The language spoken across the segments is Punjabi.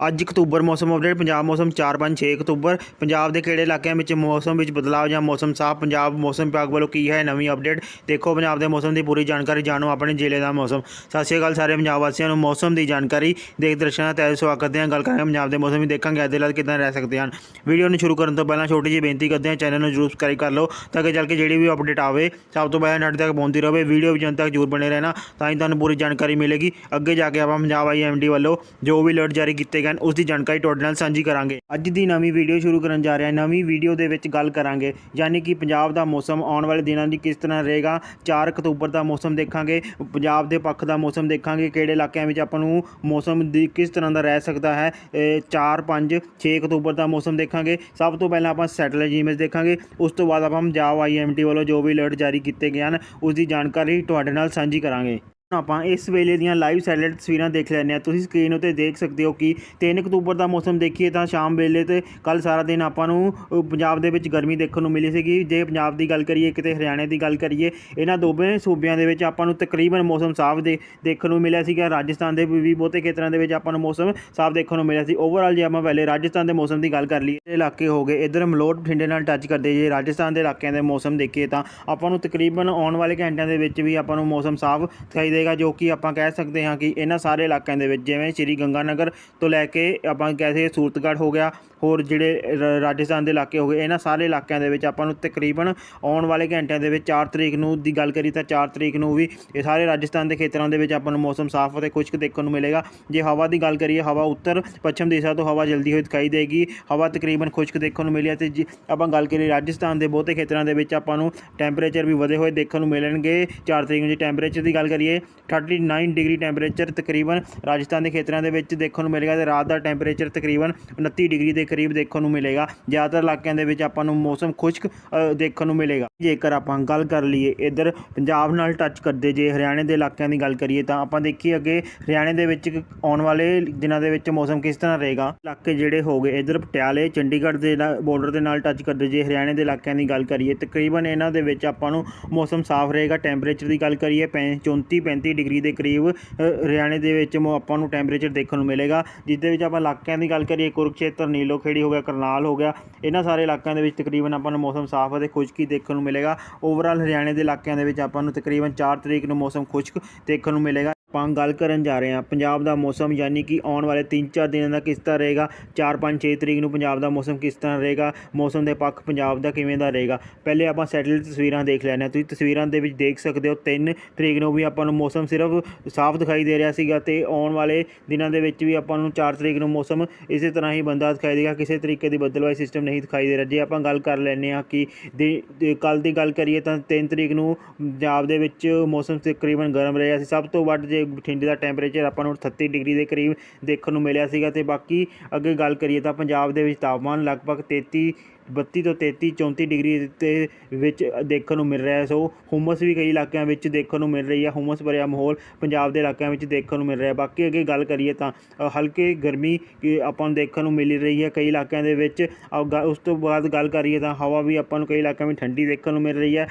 ਅੱਜ ਅਕਤੂਬਰ ਮੌਸਮ ਅਪਡੇਟ, ਪੰਜਾਬ ਮੌਸਮ 4-5-6 ਅਕਤੂਬਰ। ਪੰਜਾਬ ਦੇ ਕਿਹੜੇ ਇਲਾਕਿਆਂ ਵਿੱਚ ਮੌਸਮ ਵਿੱਚ ਬਦਲਾਅ ਜਾਂ ਮੌਸਮ ਸਾਫ਼? ਪੰਜਾਬ ਮੌਸਮ ਵਿਭਾਗ ਵੱਲੋਂ ਕੀ ਹੈ ਨਵੀਂ ਅਪਡੇਟ? ਦੇਖੋ, ਪੰਜਾਬ ਦੇ ਮੌਸਮ ਦੀ ਪੂਰੀ ਜਾਣਕਾਰੀ, ਜਾਣੋ ਆਪਣੇ ਜ਼ਿਲ੍ਹੇ ਦਾ ਮੌਸਮ। ਸਤਿ ਸ਼੍ਰੀ ਅਕਾਲ ਸਾਰੇ ਪੰਜਾਬ ਵਾਸੀਆਂ ਨੂੰ, ਮੌਸਮ ਦੀ ਜਾਣਕਾਰੀ ਦੇਖ ਦਰਸ਼ਨਾਂ ਦਾ ਤਹਿ ਸਵਾਗਤ ਕਰਦੇ ਹਾਂ। ਗੱਲ ਕਰਾਂਗੇ ਪੰਜਾਬ ਦੇ ਮੌਸਮ ਵੀ ਦੇਖਾਂਗੇ ਅੱਜ ਦੇ ਹਾਲਾਤ ਕਿੱਦਾਂ ਰਹਿ ਸਕਦੇ ਹਨ। ਵੀਡੀਓ ਨੂੰ ਸ਼ੁਰੂ ਕਰਨ ਤੋਂ ਪਹਿਲਾਂ ਛੋਟੀ ਜਿਹੀ ਬੇਨਤੀ ਕਰਦੇ ਹਾਂ, ਚੈਨਲ ਨੂੰ ਜਰੂਰ ਸਬਸਕ੍ਰਾਈਬ ਕਰ ਲਓ ਤਾਂ ਕਿ ਚੱਲ ਕੇ ਜਿਹੜੀ ਵੀ ਅਪਡੇਟ ਆਵੇ, ਸਭ ਤੋਂ ਪਹਿਲਾਂ ਨੱਟ ਤੱਕ ਪਹੁੰਚਦੀ ਰਹੇ, ਵੀਡੀਓ ਵੀ ਜਨ ਤੱਕ ਜਰੂਰ ਬਣੇ ਰਹਿਣਾ ਤਾਂ ਹੀ ਤੁਹਾਨੂੰ ਪੂਰੀ ਜਾਣਕਾਰੀ ਮਿਲੇਗੀ। ਅੱਗੇ ਜਾ ਕੇ ਆਪਾਂ ਪੰਜਾਬ ਆਈਐਮਡੀ ਵੱਲੋਂ ਜੋ ਵੀ ਅਲਰਟ ਜਾਰੀ ਕੀਤੇ ਗਏ ਹਨ ਉਸ ਦੀ ਜਾਣਕਾਰੀ ਤੁਹਾਡੇ ਨਾਲ ਸਾਂਝੀ ਕਰਾਂਗੇ। ਅੱਜ ਦੀ ਨਵੀਂ ਵੀਡੀਓ ਸ਼ੁਰੂ ਕਰਨ ਜਾ ਰਹੇ ਹਾਂ। ਨਵੀਂ ਵੀਡੀਓ ਦੇ ਵਿੱਚ ਗੱਲ ਕਰਾਂਗੇ, ਯਾਨੀ ਕਿ ਪੰਜਾਬ ਦਾ ਮੌਸਮ ਆਉਣ ਵਾਲੇ ਦਿਨਾਂ ਦੀ ਕਿਸ ਤਰ੍ਹਾਂ ਰਹੇਗਾ। 4 ਅਕਤੂਬਰ ਦਾ ਮੌਸਮ ਦੇਖਾਂਗੇ, ਪੰਜਾਬ ਦੇ ਪੱਖ ਦਾ ਮੌਸਮ ਦੇਖਾਂਗੇ, ਕਿਹੜੇ ਇਲਾਕਿਆਂ ਵਿੱਚ ਆਪਾਂ ਨੂੰ ਮੌਸਮ ਦੀ ਕਿਸ ਤਰ੍ਹਾਂ ਦਾ ਰਹਿ ਸਕਦਾ ਹੈ। 4 5 6 ਅਕਤੂਬਰ ਦਾ ਮੌਸਮ ਦੇਖਾਂਗੇ। ਸਭ ਤੋਂ ਪਹਿਲਾਂ ਆਪਾਂ ਸੈਟਲਾਈਟ ਇਮੇਜ ਦੇਖਾਂਗੇ। ਉਸ ਤੋਂ ਬਾਅਦ ਆਪਾਂ ਪੰਜਾਬ ਆਈਐਮਟੀ ਵੱਲੋਂ ਜੋ ਵੀ ਅਲਰਟ ਜਾਰੀ ਕੀਤੇ ਗਏ ਹਨ ਉਸ ਦੀ ਜਾਣਕਾਰੀ ਤੁਹਾਡੇ ਨਾਲ ਸਾਂਝੀ ਕਰਾਂਗੇ। ਆਪਾਂ ਇਸ ਵੇਲੇ ਦੀਆਂ ਲਾਈਵ ਸੈਟਲਾਈਟ ਤਸਵੀਰਾਂ ਦੇਖ ਲੈਂਦੇ ਹਾਂ। ਤੁਸੀਂ ਸਕਰੀਨ ਉੱਤੇ ਦੇਖ ਸਕਦੇ ਹੋ ਕਿ 3 ਅਕਤੂਬਰ ਦਾ ਮੌਸਮ ਦੇਖੀਏ ਤਾਂ ਸ਼ਾਮ ਵੇਲੇ ਤੇ ਕੱਲ ਸਾਰਾ ਦਿਨ ਆਪਾਂ ਨੂੰ ਪੰਜਾਬ ਦੇ ਵਿੱਚ ਗਰਮੀ ਦੇਖਣ ਨੂੰ ਮਿਲੀ ਸੀਗੀ। ਜੇ ਪੰਜਾਬ ਦੀ ਗੱਲ ਕਰੀਏ, ਕਿਤੇ ਹਰਿਆਣੇ ਦੀ ਗੱਲ ਕਰੀਏ, ਇਹਨਾਂ ਦੋਵੇਂ ਸੂਬਿਆਂ ਦੇ ਵਿੱਚ ਆਪਾਂ ਨੂੰ ਤਕਰੀਬਨ ਮੌਸਮ ਸਾਫ਼ ਦੇ ਦੇਖਣ ਨੂੰ ਮਿਲਿਆ ਸੀਗਾ। ਰਾਜਸਥਾਨ ਦੇ ਵੀ ਬਹੁਤੇ ਖੇਤਰਾਂ ਦੇ ਵਿੱਚ ਆਪਾਂ ਨੂੰ ਮੌਸਮ ਸਾਫ਼ ਦੇਖਣ ਨੂੰ ਮਿਲਿਆ ਸੀ। ਓਵਰਆਲ ਜੇ ਆਪਾਂ ਪਹਿਲੇ ਰਾਜਸਥਾਨ ਦੇ ਮੌਸਮ ਦੀ ਗੱਲ ਕਰ ਲਈਏ ਇਲਾਕੇ ਹੋ ਗਏ, ਇਧਰ ਮਲੋਟ ਬਠਿੰਡੇ ਨਾਲ ਟੱਚ ਕਰਦੇ ਜੇ ਰਾਜਸਥਾਨ ਦੇ ਇਲਾਕਿਆਂ ਦੇ ਮੌਸਮ ਦੇਖੀਏ ਤਾਂ ਆਪਾਂ ਨੂੰ ਤਕਰੀਬਨ ਆਉਣ ਵਾਲੇ ਘੰਟਿਆਂ ਦੇ ਵਿੱਚ ਵੀ ਆਪਾਂ ਨੂੰ ਮੌਸਮ ਸਾਫ਼ ਦਿਖਾਈ ਦੇਗਾ ਜੋ ਕਿ ਆਪਾਂ ਕਹਿ ਸਕਦੇ ਹਾਂ ਕਿ ਇਹਨਾਂ ਸਾਰੇ ਇਲਾਕਿਆਂ ਦੇ ਵਿੱਚ, ਜਿਵੇਂ ਸ਼੍ਰੀ ਗੰਗਾਨਗਰ ਤੋਂ ਲੈ ਕੇ ਆਪਾਂ ਕਹਿ ਸਕਦੇ ਸੂਰਤਗੜ੍ਹ ਹੋ ਗਿਆ, ਹੋਰ ਜਿਹੜੇ ਰਾਜਸਥਾਨ ਦੇ ਇਲਾਕੇ ਹੋ ਗਏ, ਇਹਨਾਂ ਸਾਰੇ ਇਲਾਕਿਆਂ ਦੇ ਵਿੱਚ ਆਪਾਂ ਨੂੰ ਤਕਰੀਬਨ ਆਉਣ ਵਾਲੇ ਘੰਟਿਆਂ ਦੇ ਵਿੱਚ 4 ਤਰੀਕ ਨੂੰ ਦੀ ਗੱਲ ਕਰੀ ਤਾਂ 4 ਤਰੀਕ ਨੂੰ ਵੀ ਇਹ ਸਾਰੇ ਰਾਜਸਥਾਨ ਦੇ ਖੇਤਰਾਂ ਦੇ ਵਿੱਚ ਆਪਾਂ ਨੂੰ ਮੌਸਮ ਸਾਫ਼ ਅਤੇ ਖੁਸ਼ਕ ਦੇਖਣ ਨੂੰ ਮਿਲੇਗਾ। ਜੇ ਹਵਾ ਦੀ ਗੱਲ ਕਰੀਏ, ਹਵਾ ਉੱਤਰ ਪੱਛਮ ਦਿਸ਼ਾ ਤੋਂ ਹਵਾ ਜਲਦੀ ਹੋਈ ਦਿਖਾਈ ਦੇਗੀ, ਹਵਾ ਤਕਰੀਬਨ ਖੁਸ਼ਕ ਦੇਖਣ ਨੂੰ ਮਿਲੀ ਹੈ ਤੇ ਜੇ ਆਪਾਂ ਗੱਲ ਕਰੀਏ ਰਾਜਸਥਾਨ ਦੇ ਬਹੁਤੇ ਖੇਤਰਾਂ ਦੇ ਵਿੱਚ ਆਪਾਂ ਨੂੰ ਟੈਂਪਰੇਚਰ ਵੀ ਵਧੇ ਹੋਏ ਦੇਖਣ ਨੂੰ ਮਿਲਣਗੇ। 4 ਤਰੀਕ ਨੂੰ ਜੇ ਟੈਂਪਰੇਚਰ ਦੀ ਗੱਲ ਕਰੀਏ 39 ਡਿਗਰੀ ਟੈਂਪਰੇਚਰ ਤਕਰੀਬਨ ਰਾਜਸਥਾਨ ਦੇ ਖੇਤਰਾਂ ਦੇ ਵਿੱਚ ਦੇਖਣ ਨੂੰ ਮਿਲੇਗਾ ਤੇ ਰਾਤ ਦਾ ਟੈਂਪਰੇਚਰ ਤਕਰੀਬਨ 29 ਡਿਗਰੀ ਦੇ ਕਰੀਬ ਦੇਖਣ ਨੂੰ ਮਿਲੇਗਾ। ਜ਼ਿਆਦਾਤਰ ਇਲਾਕਿਆਂ ਦੇ ਵਿੱਚ ਆਪਾਂ ਨੂੰ ਮੌਸਮ ਖੁਸ਼ਕ ਦੇਖਣ ਨੂੰ ਮਿਲੇਗਾ। ਜੇਕਰ ਆਪਾਂ ਗੱਲ ਕਰ ਲਈਏ ਇਧਰ ਪੰਜਾਬ ਨਾਲ ਟੱਚ ਕਰਦੇ, ਜੇ ਹਰਿਆਣੇ ਦੇ ਇਲਾਕਿਆਂ ਦੀ ਗੱਲ ਕਰੀਏ ਤਾਂ ਆਪਾਂ ਦੇਖੀਏ ਅੱਗੇ ਹਰਿਆਣੇ ਦੇ ਵਿੱਚ ਆਉਣ ਵਾਲੇ ਦਿਨਾਂ ਦੇ ਵਿੱਚ ਮੌਸਮ ਕਿਸ ਤਰ੍ਹਾਂ ਰਹੇਗਾ। ਇਲਾਕੇ ਜਿਹੜੇ ਹੋ ਗਏ ਇਧਰ ਪਟਿਆਲੇ, ਚੰਡੀਗੜ੍ਹ ਦੇ ਬਾਰਡਰ ਦੇ ਨਾਲ ਟੱਚ ਕਰਦੇ, ਜੇ ਹਰਿਆਣੇ ਦੇ ਇਲਾਕਿਆਂ ਦੀ ਗੱਲ ਕਰੀਏ ਤਕਰੀਬਨ ਇਹਨਾਂ ਦੇ ਵਿੱਚ ਆਪਾਂ ਨੂੰ ਮੌਸਮ ਸਾਫ਼ ਰਹੇਗਾ। ਟੈਂਪਰੇਚਰ ਦੀ ਗੱਲ ਕਰੀਏ 34 35 ਡਿਗਰੀ ਦੇ ਕਰੀਬ ਹਰਿਆਣੇ ਦੇ ਵਿੱਚ ਆਪਾਂ ਨੂੰ ਟੈਂਪਰੇਚਰ ਦੇਖਣ ਨੂੰ ਮਿਲੇਗਾ ਜਿਸ ਦੇ ਵਿੱਚ ਆਪਾਂ ਇਲਾਕਿਆਂ ਦੀ ਗੱਲ ਕਰੀਏ, ਕੁਰੂਕਸ਼ੇਤਰ, ਨੀਲੋਖੇੜੀ ਹੋ ਗਿਆ, ਕਰਨਾਲ ਹੋ ਗਿਆ, ਇਹਨਾਂ ਸਾਰੇ ਇਲਾਕਿਆਂ ਦੇ ਵਿੱਚ ਤਕਰੀਬਨ ਆਪਾਂ ਨੂੰ ਮੌਸਮ ਸਾਫ਼ ਅਤੇ ਖੁਸ਼ਕੀ ਦੇਖਣ ਨੂੰ ਮਿਲੇਗਾ। ਓਵਰਆਲ ਹਰਿਆਣੇ ਦੇ ਇਲਾਕਿਆਂ ਦੇ ਵਿੱਚ ਆਪਾਂ ਨੂੰ ਤਕਰੀਬਨ 4 ਤਰੀਕ ਨੂੰ ਮੌਸਮ ਖੁਸ਼ਕ ਦੇਖਣ ਨੂੰ ਮਿਲੇਗਾ। ਆਪਾਂ ਗੱਲ ਕਰਨ ਜਾ ਰਹੇ ਹਾਂ, ਪੰਜਾਬ ਦਾ ਮੌਸਮ ਯਾਨੀ ਕਿ ਆਉਣ ਵਾਲੇ 3-4 ਦਿਨਾਂ ਦਾ ਕਿਸ ਤਰ੍ਹਾਂ ਰਹੇਗਾ? 4-5-6 ਤਰੀਕ ਨੂੰ ਪੰਜਾਬ ਦਾ ਮੌਸਮ ਕਿਸ ਤਰ੍ਹਾਂ ਰਹੇਗਾ? ਮੌਸਮ ਦੇ ਪੱਖ ਪੰਜਾਬ ਦਾ ਕਿਵੇਂ ਦਾ ਰਹੇਗਾ? ਪਹਿਲੇ ਆਪਾਂ ਸੈਟਲ ਤਸਵੀਰਾਂ ਦੇਖ ਲੈਣੇ ਤੁਸੀਂ ਤਸਵੀਰਾਂ ਦੇ ਵਿੱਚ ਦੇਖ ਸਕਦੇ ਹੋ 3 ਤਰੀਕ ਨੂੰ ਵੀ ਆਪਾਂ ਨੂੰ ਮੌਸਮ ਸਿਰਫ ਸਾਫ਼ ਦਿਖਾਈ ਦੇ ਰਿਹਾ ਸੀਗਾ ਤੇ ਆਉਣ ਵਾਲੇ ਦਿਨਾਂ ਦੇ ਵਿੱਚ ਵੀ ਆਪਾਂ ਨੂੰ 4 ਤਰੀਕ ਨੂੰ ਮੌਸਮ ਇਸੇ ਤਰ੍ਹਾਂ ਹੀ ਬੰਦਾ ਦਿਖਾਈ ਦੇਗਾ। ਕਿਸੇ ਤਰੀਕੇ ਦੀ ਬਦਲਵਾਈ ਸਿਸਟਮ ਨਹੀਂ ਦਿਖਾਈ ਦੇ ਰਿਹਾ। ਜੇ ਆਪਾਂ ਗੱਲ ਕਰ ਲੈਂਦੇ ਹਾਂ ਕਿ ਕੱਲ ਦੀ ਗੱਲ ਕਰੀਏ ਤਾਂ 3 ਤਰੀਕ ਨੂੰ ਪੰਜਾਬ ਦੇ ਵਿੱਚ ਮੌਸਮ ਤਕਰੀਬਨ ਗਰਮ ਰਿਹਾ ਸੀ। ਸਭ ਤੋਂ ਵੱਧ ਜੇ ਬਠਿੰਡੇ ਦਾ ਟੈਂਪਰੇਚਰ ਆਪਾਂ ਨੂੰ 38 ਡਿਗਰੀ ਦੇ ਕਰੀਬ ਦੇਖਣ ਨੂੰ ਮਿਲਿਆ ਸੀਗਾ ਤੇ ਬਾਕੀ ਅੱਗੇ ਗੱਲ ਕਰੀਏ ਤਾਂ ਪੰਜਾਬ ਦੇ ਵਿੱਚ ਤਾਪਮਾਨ ਲਗਭਗ 33 32 ਤੋਂ 33 34 ਡਿਗਰੀ ਤੇ ਵਿੱਚ ਦੇਖਣ ਨੂੰ ਮਿਲ ਰਿਹਾ ਹੈ। ਸੋ ਹੁਮਸ ਵੀ ਕਈ ਇਲਾਕਿਆਂ ਵਿੱਚ ਦੇਖਣ ਨੂੰ ਮਿਲ ਰਹੀ ਹੈ। ਹੁਮਸ ਭਰਿਆ ਮਾਹੌਲ ਪੰਜਾਬ ਦੇ ਇਲਾਕਿਆਂ ਵਿੱਚ ਦੇਖਣ ਨੂੰ ਮਿਲ ਰਿਹਾ ਹੈ। ਬਾਕੀ ਅੱਗੇ ਗੱਲ ਕਰੀਏ ਤਾਂ ਹਲਕੇ ਗਰਮੀ ਆਪਾਂ ਨੂੰ ਦੇਖਣ ਨੂੰ ਮਿਲ ਰਹੀ ਹੈ ਕਈ ਇਲਾਕਿਆਂ ਦੇ ਵਿੱਚ। ਅ, ਗ- ਉਸ ਤੋਂ ਬਾਅਦ ਗੱਲ ਕਰੀਏ ਤਾਂ ਹਵਾ ਵੀ ਆਪਾਂ ਨੂੰ ਕਈ ਇਲਾਕਿਆਂ ਵਿੱਚ ਠੰਡੀ ਦੇਖਣ ਨੂੰ ਮਿਲ ਰਹੀ ਹੈ।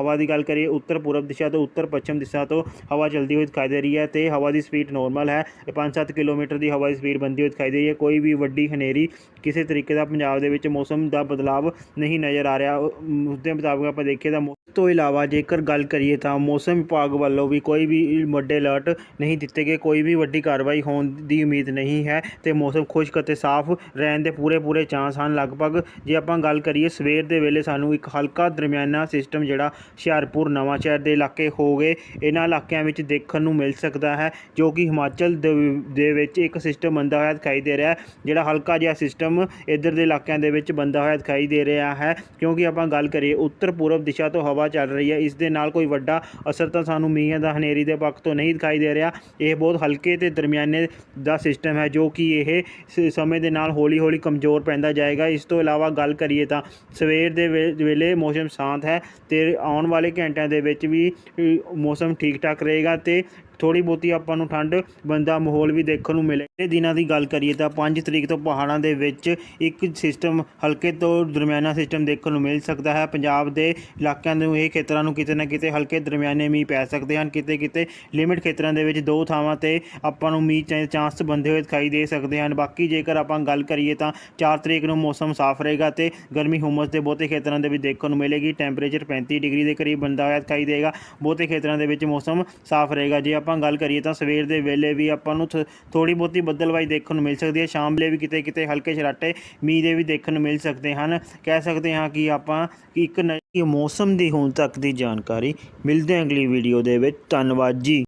ਹਵਾ ਦੀ ਗੱਲ ਕਰੀਏ ਉੱਤਰ ਪੂਰਬ ਦਿਸ਼ਾ ਤੋਂ ਉੱਤਰ ਪੱਛਮ ਦਿਸ਼ਾ ਤੋਂ ਹਵਾ ਚਲਦੀ ਹੋਈ ਦਿਖਾਈ ਦੇ ਰਹੀ ਹੈ ਤੇ ਹਵਾ ਦੀ ਸਪੀਡ ਨੋਰਮਲ ਹੈ। 5-7 ਕਿਲੋਮੀਟਰ ਦੀ ਹਵਾ ਦੀ ਸਪੀਡ ਬੰਦੀ ਹੋਈ ਦਿਖਾਈ ਦੇ ਰਹੀ ਹੈ। ਕੋਈ ਵੀ ਵੱਡੀ ਹਨੇਰੀ ਕਿਸੇ ਤਰੀਕੇ ਦਾ ਪੰਜਾਬ ਦੇ ਵਿੱਚ ਮੌਸਮ ਦਾ ਬਦਲਾਵ ਨਹੀਂ ਨਜ਼ਰ ਆ ਰਿਹਾ। ਉਹ- ਉਸ ਦੇ ਮੁਤਾਬਕ ਆਪਾਂ ਦੇਖੀਏ ਤਾਂ ਮੌ- ਤੋਂ ਇਲਾਵਾ ਜੇਕਰ ਗੱਲ ਕਰੀਏ ਤਾਂ ਮੌਸਮ ਵਿਭਾਗ ਵੱਲੋਂ ਵੀ ਕੋਈ ਵੀ ਵੱਡੇ ਅਲਰਟ ਨਹੀਂ ਦਿੱਤੇ ਗਏ। ਕੋਈ ਵੀ ਵੱਡੀ ਕਾਰਵਾਈ ਹੋਣ ਦੀ ਉਮੀਦ ਨਹੀਂ ਹੈ ਤੇ ਮੌਸਮ ਖੁਸ਼ਕ ਅਤੇ ਸਾਫ਼ ਰਹਿਣ ਦੇ ਪੂਰੇ ਪੂਰੇ ਚਾਂਸ ਹਨ। ਲਗਭਗ ਜੇ ਆਪਾਂ ਗੱਲ ਕਰੀਏ, ਸਵੇਰ ਦੇ ਵੇਲੇ ਸਾਨੂੰ ਇੱਕ ਹਲਕਾ ਦਰਮਿਆਨਾ ਸਿਸਟਮ ਜਿਹੜਾ ਹੁਸ਼ਿਆਰਪੁਰ ਨਵਾਂ ਸ਼ਹਿਰ ਦੇ ਇਲਾਕੇ ਹੋ ਗਏ। ਇਹਨਾਂ ਇਲਾਕਿਆਂ ਵਿੱਚ ਦੇਖਣ ਨੂੰ ਮਿਲ ਸਕਦਾ ਹੈ, ਜੋ ਕਿ ਹਿਮਾਚਲ ਦੇ ਦੇ ਵਿੱਚ ਇੱਕ ਸਿਸਟਮ ਬੰਦਾ ਹੋਇਆ ਦਿਖਾਈ ਦੇ ਰਿਹਾ ਜਿਹੜਾ ਹਲਕਾ ਜਿਹਾ ਸਿਸਟਮ ਇੱਧਰ ਦੇ ਇਲਾਕਿਆਂ ਦੇ ਵਿੱਚ ਬੰਦਾ ਹੋਇਆ ਦਿਖਾਈ ਦੇ ਰਿਹਾ ਹੈ। ਕਿਉਂਕਿ ਆਪਾਂ ਗੱਲ ਕਰੀਏ, ਉੱਤਰ ਪੂਰਬ ਦਿਸ਼ਾ ਤੋਂ ਹਵਾ ਚੱਲ ਰਹੀ ਹੈ। ਇਸ ਦੇ ਨਾਲ ਕੋਈ ਵੱਡਾ ਅਸਰ ਤਾਂ ਸਾਨੂੰ ਮੀਂਹ ਦਾ ਹਨੇਰੀ ਦੇ ਪੱਖ ਤੋਂ ਨਹੀਂ ਦਿਖਾਈ ਦੇ ਰਿਹਾ। ਇਹ ਬਹੁਤ ਹਲਕੇ ਤੇ ਦਰਮਿਆਨੇ ਦਾ ਸਿਸਟਮ ਹੈ, ਜੋ ਕਿ ਇਹ ਸ- ਸਮੇਂ ਦੇ ਨਾਲ ਹੌਲੀ ਹੌਲੀ ਕਮਜ਼ੋਰ ਪੈਂਦਾ ਜਾਏਗਾ। ਇਸ ਤੋਂ ਇਲਾਵਾ ਗੱਲ ਕਰੀਏ ਤਾਂ ਸਵੇਰ ਦੇ ਵੇ- ਵੇਲੇ ਮੌਸਮ ਸ਼ਾਂਤ ਹੈ ਤੇ ਆਉਣ ਵਾਲੇ ਘੰਟਿਆਂ ਦੇ ਵਿੱਚ ਵੀ ਮੌਸਮ ਠੀਕ ਠਾਕ ਰਹੇਗਾ ਤੇ ਥੋੜੀ ਬਹੁਤੀ ਆਪਾਂ ਨੂੰ ਠੰਡ ਬੰਦਾ ਮਾਹੌਲ ਵੀ ਦੇਖਣ ਨੂੰ ਮਿਲੇ। ਇਹ ਦਿਨਾਂ ਦੀ ਗੱਲ ਕਰੀਏ ਤਾਂ 5 ਤਰੀਕ ਤੋਂ ਪਹਾੜਾਂ ਦੇ ਵਿੱਚ ਇੱਕ ਸਿਸਟਮ ਹਲਕੇ ਤੋਂ ਦਰਮਿਆਨਾ ਸਿਸਟਮ ਦੇਖਣ ਨੂੰ ਮਿਲ ਸਕਦਾ ਹੈ। ਪੰਜਾਬ ਦੇ ਇਲਾਕਿਆਂ ਨੂੰ ਇਹ ਖੇਤਰਾਂ ਨੂੰ ਕਿਤੇ ਨਾ ਕਿਤੇ ਹਲਕੇ ਦਰਮਿਆਨੇ ਮੀਂਹ ਪੈ ਸਕਦੇ ਹਨ। ਕਿਤੇ ਕਿਤੇ ਲਿਮਿਟ ਖੇਤਰਾਂ ਦੇ ਵਿੱਚ ਦੋ ਥਾਵਾਂ ਤੇ ਆਪਾਂ ਨੂੰ ਮੀਂਹ ਚਾਂ ਚਾਂਸ ਬੰਦੇ ਹੋਏ ਦਿਖਾਈ ਦੇ ਸਕਦੇ ਹਨ। ਬਾਕੀ ਜੇਕਰ ਆਪਾਂ ਗੱਲ ਕਰੀਏ ਤਾਂ 4 ਤਰੀਕ ਨੂੰ ਮੌਸਮ ਸਾਫ਼ ਰਹੇਗਾ ਤੇ ਗਰਮੀ ਹੁਮਸ ਦੇ ਬਹੁਤੇ ਖੇਤਰਾਂ ਦੇ ਵਿੱਚ ਦੇਖਣ ਨੂੰ ਮਿਲੇਗੀ। ਟੈਂਪਰੇਚਰ 35 ਡਿਗਰੀ ਦੇ ਕਰੀਬ ਬੰਦਾ ਹੋਇਆ ਦਿਖਾਈ ਦੇਗਾ। ਬਹੁਤੇ ਖੇਤਰਾਂ ਦੇ ਵਿੱਚ ਮੌਸਮ ਸਾਫ਼ ਰਹੇਗਾ। ਜੇ ਆਪਾਂ ਗੱਲ ਕਰੀਏ ਤਾਂ ਸਵੇਰ ਦੇ ਵੇਲੇ ਵੀ ਆਪਾਂ ਨੂੰ ਥੋੜੀ ਬਹੁਤੀ ਬੱਦਲਵਾਈ ਦੇਖਣ ਨੂੰ ਮਿਲ ਸਕਦੀ ਹੈ। ਸ਼ਾਮ ਵੇਲੇ ਵੀ ਕਿਤੇ ਕਿਤੇ ਹਲਕੇ ਛਰਾਟੇ ਮੀਂਹ ਦੇ ਵੀ ਦੇਖਣ ਨੂੰ ਮਿਲ ਸਕਦੇ ਹਨ। ਕਹਿ ਸਕਦੇ ਹਾਂ ਕਿ ਆਪਾਂ ਇੱਕ ਨਈ ਮੌਸਮ ਦੀ ਹੁਣ ਤੱਕ ਦੀ ਜਾਣਕਾਰੀ ਮਿਲਦੇ ਹਾਂ ਅਗਲੀ ਵੀਡੀਓ ਦੇ ਵਿੱਚ। ਧੰਨਵਾਦ ਜੀ।